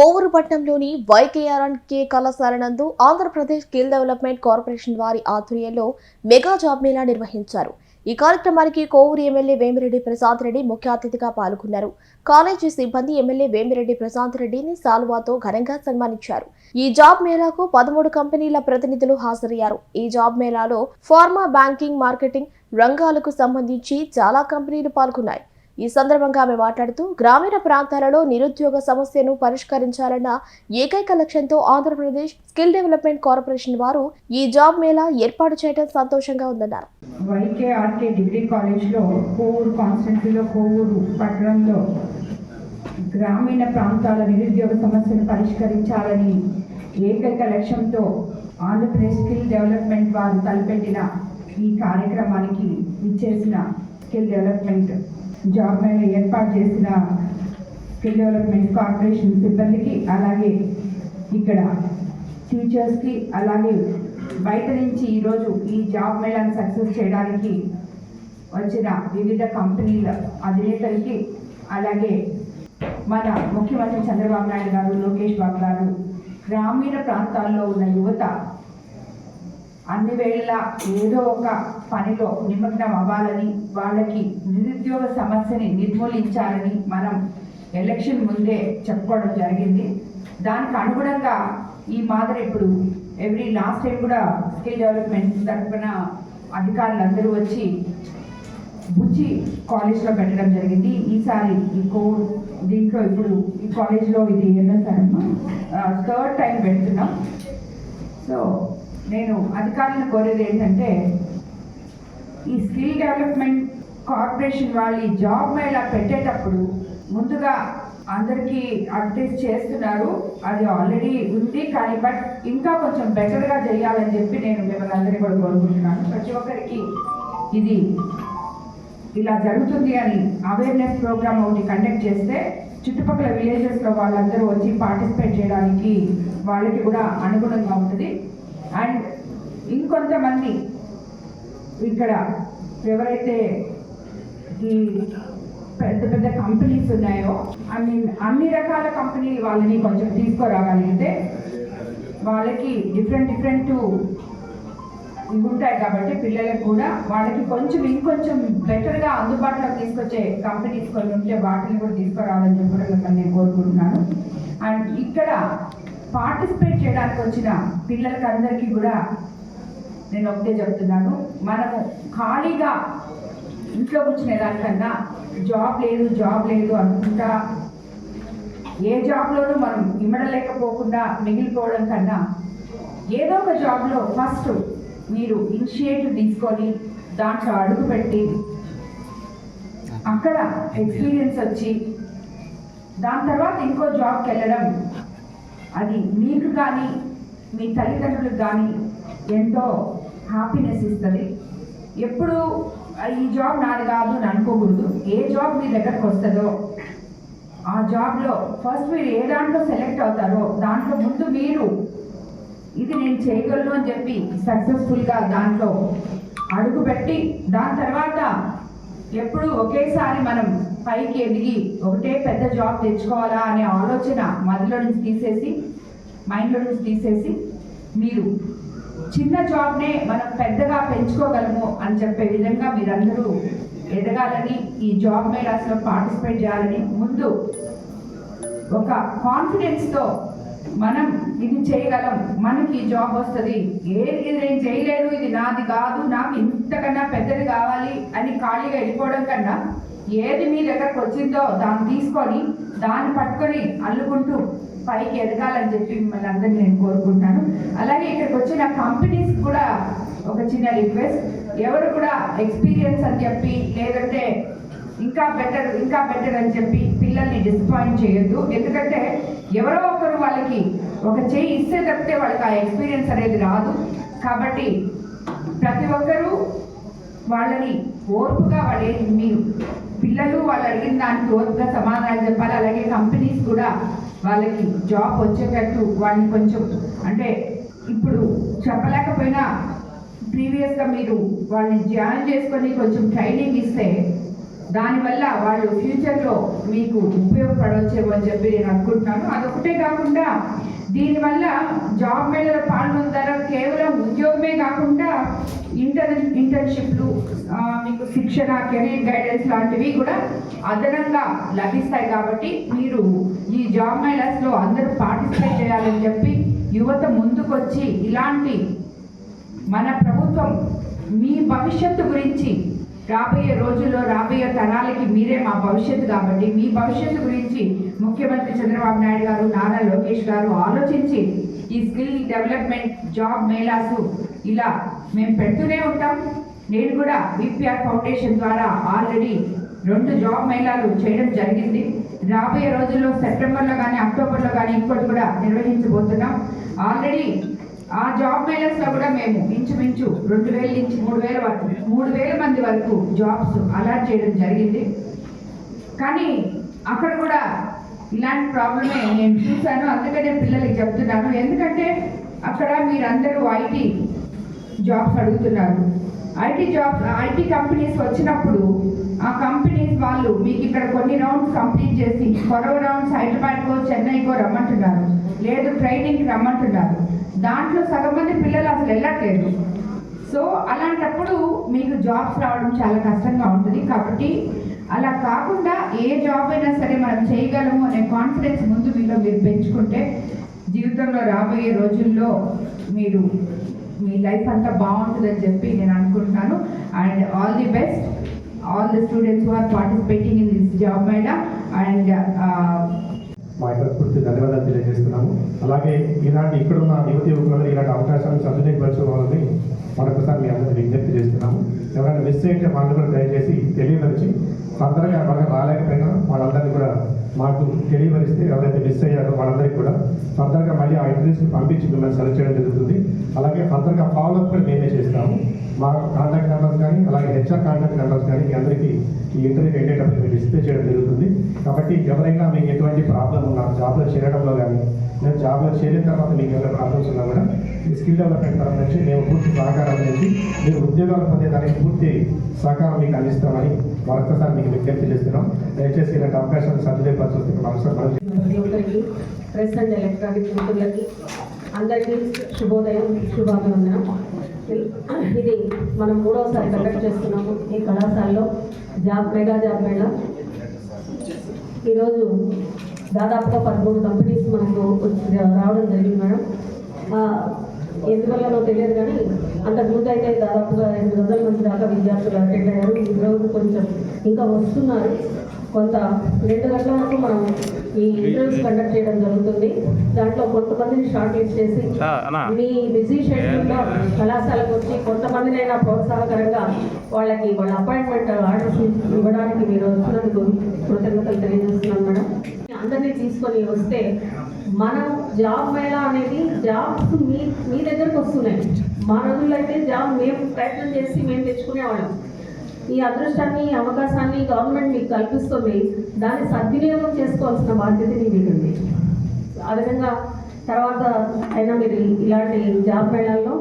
కోవూరుపట్నంలోని వైకేఆర్ఎన్ కే కళాశాల నందు Andhra Pradesh skill development corporation వారి ఆధ్వర్యంలో మెగా జాబ్ మేళా నిర్వహించారు. ఈ కార్యక్రమానికి కోవూరు ఎమ్మెల్యే వేమిరెడ్డి ప్రశాంత్ రెడ్డి ముఖ్య అతిథిగా పాల్గొన్నారు. కాలేజీ సిబ్బంది ఎమ్మెల్యే వేమిరెడ్డి ప్రశాంత్ రెడ్డిని సాల్వాతో ఘనంగా సన్మానించారు. ఈ జాబ్ మేళాకు పదమూడు కంపెనీల ప్రతినిధులు హాజరయ్యారు. ఈ జాబ్ మేళాలో ఫార్మా బ్యాంకింగ్ మార్కెటింగ్ రంగాలకు సంబంధించి చాలా కంపెనీలు పాల్గొన్నాయి. ఈ సందర్భంగా ఆమె మాట్లాడుతూ గ్రామీణ ప్రాంతాలలో నిరుద్యోగ సమస్యను పరిష్కరించాలన్న ఏకైక లక్ష్యంతో ఆంధ్రప్రదేశ్ స్కిల్ డెవలప్మెంట్ కార్పొరేషన్ వారు ఈ జాబ్ మేళా ఏర్పాటు చేయడం సంతోషంగా ఉందన్నారు. వైకేఆర్కే డిగ్రీ కాలేజ్లో కోవూరు కోవూరు పట్టణంలో గ్రామీణ ప్రాంతాల నిరుద్యోగ సమస్యను పరిష్కరించాలని ఏకైక లక్ష్యంతో ఆంధ్రప్రదేశ్ స్కిల్ డెవలప్మెంట్ వారు తలపెట్టిన ఈ కార్యక్రమానికి ఇచ్చేసిన స్కిల్ డెవలప్మెంట్ జాబ్ మేళ ఏర్పాటు చేసిన స్కిల్ డెవలప్మెంట్ కార్పొరేషన్ సిబ్బందికి అలాగే ఇక్కడ టీచర్స్కి అలాగే బయట నుంచి ఈరోజు ఈ జాబ్ మేళాను సక్సెస్ చేయడానికి వచ్చిన వివిధ కంపెనీల అధినేతలకి అలాగే మన ముఖ్యమంత్రి చంద్రబాబు నాయుడు గారు లోకేష్ బాబు గారు గ్రామీణ ప్రాంతాల్లో ఉన్న యువత అన్ని వేళలా ఏదో ఒక పనిలో నిమగ్నం అవ్వాలని వాళ్ళకి నిరుద్యోగ సమస్యని నిర్మూలించాలని మనం ఎలక్షన్ ముందే చెప్పుకోవడం జరిగింది. దానికి అనుగుణంగా ఈ మాదిరి ఇప్పుడు ఎవ్రీ లాస్ట్ టైం కూడా స్కిల్ డెవలప్మెంట్ తరఫున అధికారులందరూ వచ్చి బుచ్చి కాలేజ్లో పెట్టడం జరిగింది. ఈసారి ఈ కో దీంట్లో ఇప్పుడు ఈ కాలేజ్లో ఇది ఎన్నోసారి థర్డ్ టైం పెడుతున్నాం. సో నేను అధికారులను కోరేది ఏంటంటే ఈ స్కిల్ డెవలప్మెంట్ కార్పొరేషన్ వాళ్ళు ఈ జాబ్ మేళా పెట్టేటప్పుడు ముందుగా అందరికీ అడ్వర్టైజ్ చేస్తున్నారు. అది ఆల్రెడీ ఉంది కానీ బట్ ఇంకా కొంచెం బెటర్గా చేయాలని చెప్పి నేను మిమ్మల్ని అందరినీ కూడా కోరుకుంటున్నాను. ప్రతి ఒక్కరికి ఇది ఇలా జరుగుతుంది అని అవేర్నెస్ ప్రోగ్రామ్ ఒకటి కండక్ట్ చేస్తే చుట్టుపక్కల విలేజెస్లో వాళ్ళందరూ వచ్చి పార్టిసిపేట్ చేయడానికి వాళ్ళకి కూడా అనుగుణంగా ఉంటుంది. అండ్ ఇంకొంతమంది ఇక్కడ ఎవరైతే ఈ పెద్ద పెద్ద కంపెనీస్ ఉన్నాయో ఐ మీన్ అన్ని రకాల కంపెనీ వాళ్ళని కొంచెం తీసుకురాగలిగితే వాళ్ళకి డిఫరెంట్ డిఫరెంట్ ఉంటాయి కాబట్టి పిల్లలకు కూడా వాళ్ళకి కొంచెం ఇంకొంచెం బెటర్గా అందుబాటులోకి తీసుకొచ్చే కంపెనీస్ కొన్ని ఉంటే వాటిని కూడా తీసుకురావాలని చెప్పి కూడా మిమ్మల్ని నేను కోరుకుంటున్నాను. అండ్ ఇక్కడ పార్టిసిపేట్ చేయడానికి వచ్చిన పిల్లలకి అందరికీ కూడా నేను ఒకటే చెప్తున్నాను. మనము ఖాళీగా ఇంట్లో కూర్చునే దానికన్నా జాబ్ లేదు జాబ్ లేదు అనుకుంటా ఏ జాబ్లోనూ మనం ఇమ్మడలేకపోకుండా మిగిలిపోవడం కన్నా ఏదో ఒక జాబ్లో ఫస్ట్ మీరు ఇనిషియేటివ్ తీసుకొని దాంట్లో అడుగు పెట్టి అక్కడ ఎక్స్పీరియన్స్ వచ్చి దాని తర్వాత ఇంకో జాబ్కి వెళ్ళడం అది మీకు కానీ మీ తల్లిదండ్రులకు కానీ ఎంతో హ్యాపీనెస్ ఇస్తుంది. ఎప్పుడు ఈ జాబ్ నాది కాదు అని అనుకోకూడదు. ఏ జాబ్ మీ దగ్గరకు వస్తుందో ఆ జాబ్లో ఫస్ట్ మీరు ఏ దాంట్లో సెలెక్ట్ అవుతారో దాంట్లో ముందు మీరు ఇది నేను చేయగలను అని చెప్పి సక్సెస్ఫుల్గా దాంట్లో అడుగుపెట్టి దాని తర్వాత ఎప్పుడు ఒకేసారి మనం పైకి ఎదిగి ఒకటే పెద్ద జాబ్ తెచ్చుకోవాలా అనే ఆలోచన మదిలో నుంచి తీసేసి మైండ్లో నుంచి తీసేసి మీరు చిన్న జాబ్నే మనం పెద్దగా పెంచుకోగలము అని చెప్పే విధంగా మీరందరూ ఎదగాలని ఈ జాబ్ మేళాస్లో పార్టిసిపేట్ చేయాలని ముందు ఒక కాన్ఫిడెన్స్తో మనం ఇది చేయగలం మనకి ఈ జాబ్ వస్తుంది. ఏది ఇది నేను చేయలేను ఇది నాది కాదు నాకు ఇంతకన్నా పెద్దది కావాలి అని ఖాళీగా వెళ్ళిపోవడం కన్నా ఏది మీ దగ్గరకు వచ్చిందో దాన్ని తీసుకొని దాన్ని పట్టుకొని అల్లుకుంటూ పైకి ఎదగాలని చెప్పి మిమ్మల్ని అందరినీ నేను కోరుకుంటాను. అలాగే ఇక్కడికి వచ్చిన కంపెనీస్ కూడా ఒక చిన్న రిక్వెస్ట్ ఎవరు కూడా ఎక్స్పీరియన్స్ అని చెప్పి లేదంటే ఇంకా బెటర్ ఇంకా బెటర్ అని చెప్పి పిల్లల్ని డిసప్పాయింట్ చేయొద్దు. ఎందుకంటే ఎవరో ఒకరు వాళ్ళకి ఒక చేయి ఇస్తే తప్పితే వాళ్ళకి ఆ ఎక్స్పీరియన్స్ అనేది రాదు. కాబట్టి ప్రతి ఒక్కరూ వాళ్ళని ఓర్పుగా వాళ్ళే మీరు. పిల్లలు వాళ్ళు అడిగిన దానికి ఓర్పుగా సమాధానాలు చెప్పాలి. అలాగే కంపెనీస్ కూడా వాళ్ళకి జాబ్ వచ్చేటట్టు వాళ్ళని కొంచెం అంటే ఇప్పుడు చెప్పలేకపోయినా ప్రీవియస్గా మీరు వాళ్ళని జాయిన్ చేసుకొని కొంచెం ట్రైనింగ్ ఇస్తే దానివల్ల వాళ్ళు ఫ్యూచర్లో మీకు ఉపయోగపడవచ్చేమో అని చెప్పి నేను అనుకుంటున్నాను. అదొకటే కాకుండా దీనివల్ల జాబ్ మేళలో పాల్గొంటారా కేవలం ఉద్యోగ ఇంటర్ ఇంటర్న్షిప్లు మీకు శిక్షణ కెరీర్ గైడెన్స్ లాంటివి కూడా అదనంగా లభిస్తాయి కాబట్టి మీరు ఈ జాబ్ మేళాస్లో అందరూ పార్టిసిపేట్ చేయాలని చెప్పి యువత ముందుకొచ్చి ఇలాంటి మన ప్రభుత్వం మీ భవిష్యత్తు గురించి రాబోయే రోజుల్లో రాబోయే తరాలకి మీరే మా భవిష్యత్తు కాబట్టి మీ భవిష్యత్తు గురించి ముఖ్యమంత్రి చంద్రబాబు నాయుడు గారు నారా లోకేష్ గారు ఆలోచించి ఈ స్కిల్ డెవలప్మెంట్ జాబ్ మేళాసు ఇలా మేము పెడుతూనే ఉంటాం. నేను కూడా బీపీఆర్ ఫౌండేషన్ ద్వారా ఆల్రెడీ రెండు జాబ్ మేళాలు చేయడం జరిగింది. రాబోయే రోజుల్లో సెప్టెంబర్లో కానీ అక్టోబర్లో కానీ ఇంకోటి కూడా నిర్వహించబోతున్నాం. ఆల్రెడీ ఆ జాబ్ మేళర్స్ కూడా మేము ఇంచుమించు రెండు వేల నుంచి మూడు వేల వరకు మూడు వేల మంది వరకు జాబ్స్ అలాట్ చేయడం జరిగింది. కానీ అక్కడ కూడా ఇలాంటి ప్రాబ్లమే నేను చూశాను. అందుకనే పిల్లలకి చెప్తున్నాను. ఎందుకంటే అక్కడ మీరందరూ ఐటీ జాబ్స్ అడుగుతున్నారు. ఐటీ జాబ్స్ ఐటీ కంపెనీస్ వచ్చినప్పుడు ఆ కంపెనీస్ వాళ్ళు మీకు ఇక్కడ కొన్ని రౌండ్స్ కంప్లీట్ చేసి కొరవ రౌండ్స్ హైదరాబాద్కో చెన్నైకో రమ్మంటున్నారు. లేదు ట్రైనింగ్కి రమ్మంటున్నారు. దాంట్లో సగం మంది పిల్లలు అసలు వెళ్ళట్లేదు. సో అలాంటప్పుడు మీకు జాబ్స్ రావడం చాలా కష్టంగా ఉంటుంది. కాబట్టి అలా కాకుండా ఏ జాబ్ అయినా సరే మనం చేయగలము అనే కాన్ఫిడెన్స్ ముందు మీలో మీరు పెంచుకుంటే జీవితంలో రాబోయే రోజుల్లో మీరు మీ లైఫ్ అంతా బాగుంటుందని చెప్పి నేను అనుకుంటున్నాను. And all the best. All the students who are participating in this job madam and మా యొక్క పూర్తి ధన్యవాదాలు తెలియజేస్తున్నాము. అలాగే ఇలాంటి ఇక్కడున్న యువతి యువకులందరూ ఇలాంటి అవకాశాలను సద్వినియోగపరచుకోవాలని మరొకసారి మీ అందరికీ విజ్ఞప్తి చేస్తున్నాము. ఎవరైనా మిస్ అయితే వాళ్ళు కూడా దయచేసి తెలియపరిచి తొందరగా బాగా రాలేకపోయినా వాళ్ళందరినీ కూడా మాకు తెలియవరిస్తే ఎవరైతే మిస్ అయ్యారో వాళ్ళందరికీ కూడా ఫర్దర్గా మళ్ళీ ఆ ఇంటర్వ్యూస్ని పంపించి మిమ్మల్ని సెలెక్ట్ చేయడం జరుగుతుంది. అలాగే ఫర్దర్గా ఫాలోఅప్ కూడా మేమే చేస్తాము. మా కాంటాక్ట్ నెంబర్స్ కానీ అలాగే హెచ్ఆర్ కాంటాక్ట్ నెంబర్స్ కానీ మీ అందరికీ ఈ ఇంటర్వ్యూ వెళ్ళేటప్పుడు మీరు డిస్ప్లే చేయడం జరుగుతుంది. కాబట్టి ఎవరైనా మీకు ఎటువంటి ప్రాబ్లం ఉన్నా జాబ్లో చేరడంలో కానీ లేదా జాబ్లో చేరిన తర్వాత మీకు ఏమైనా ప్రాబ్లమ్స్ ఉన్నా కూడా మీ స్కిల్ డెవలప్మెంట్ తరఫు నుంచి మేము పూర్తి సహకారం నుంచి మీరు ఉద్యోగాలు పొందేదానికి పూర్తి సహకారం మీకు అందిస్తామని మరొకసారి మీకు విజ్ఞప్తి చేస్తున్నాం. దయచేసి ఇలాంటి అవకాశాలు సద్వినియోగపరచుకుంటే మరొకసారి ప్రెస్ అండ్ ఎలక్ట్రానిక్ మిత్రులకి అందరికీ శుభోదయం శుభాభివందనం. ఇది మనం మూడవసారి కండక్ట్ చేస్తున్నాము ఈ కళాశాలలో. Job mega job mela. ఈరోజు దాదాపుగా పదమూడు కంపెనీస్ మనకు రావడం జరిగింది మేడం. ఆ, ఎందువల్లనో తెలియదు కానీ అంతకుముందు అయితే దాదాపుగా ఎనిమిది వందల మంది దాకా విద్యార్థులు అటెండ్ అయ్యారు. ఈరోజు కొంచెం ఇంకా వస్తున్నారు. కొంత రెండు గంటల వరకు మనం ఈ ఇంటర్వ్యూస్ కండక్ట్ చేయడం జరుగుతుంది. దాంట్లో కొంతమందిని షార్ట్ లిస్ట్ చేసి మీ బిజీ షెడ్యూల్లో కళాశాలకు వచ్చి కొంతమందినైనా ప్రోత్సాహకరంగా వాళ్ళకి వాళ్ళ అపాయింట్మెంట్ ఆర్డర్స్ ఇవ్వడానికి మీరు వచ్చినందుకు కృతజ్ఞతలు తెలియజేస్తున్నాను మేడం. అందరినీ తీసుకొని వస్తే మనం జాబ్ మేళా అనేది జాబ్స్ మీ మీ దగ్గరకు వస్తున్నాయి. మా రోజుల్లో అయితే జాబ్ మేము ప్రయత్నం చేసి మేము తెచ్చుకునేవాళ్ళం. ఈ అదృష్టాన్ని అవకాశాన్ని గవర్నమెంట్ మీకు కల్పిస్తుంది. దాన్ని సద్వినియోగం చేసుకోవాల్సిన బాధ్యత మీకు ఉంది. ఆ విధంగా తర్వాత అయినా మీరు ఇలాంటి జాబ్ మేళాల్లో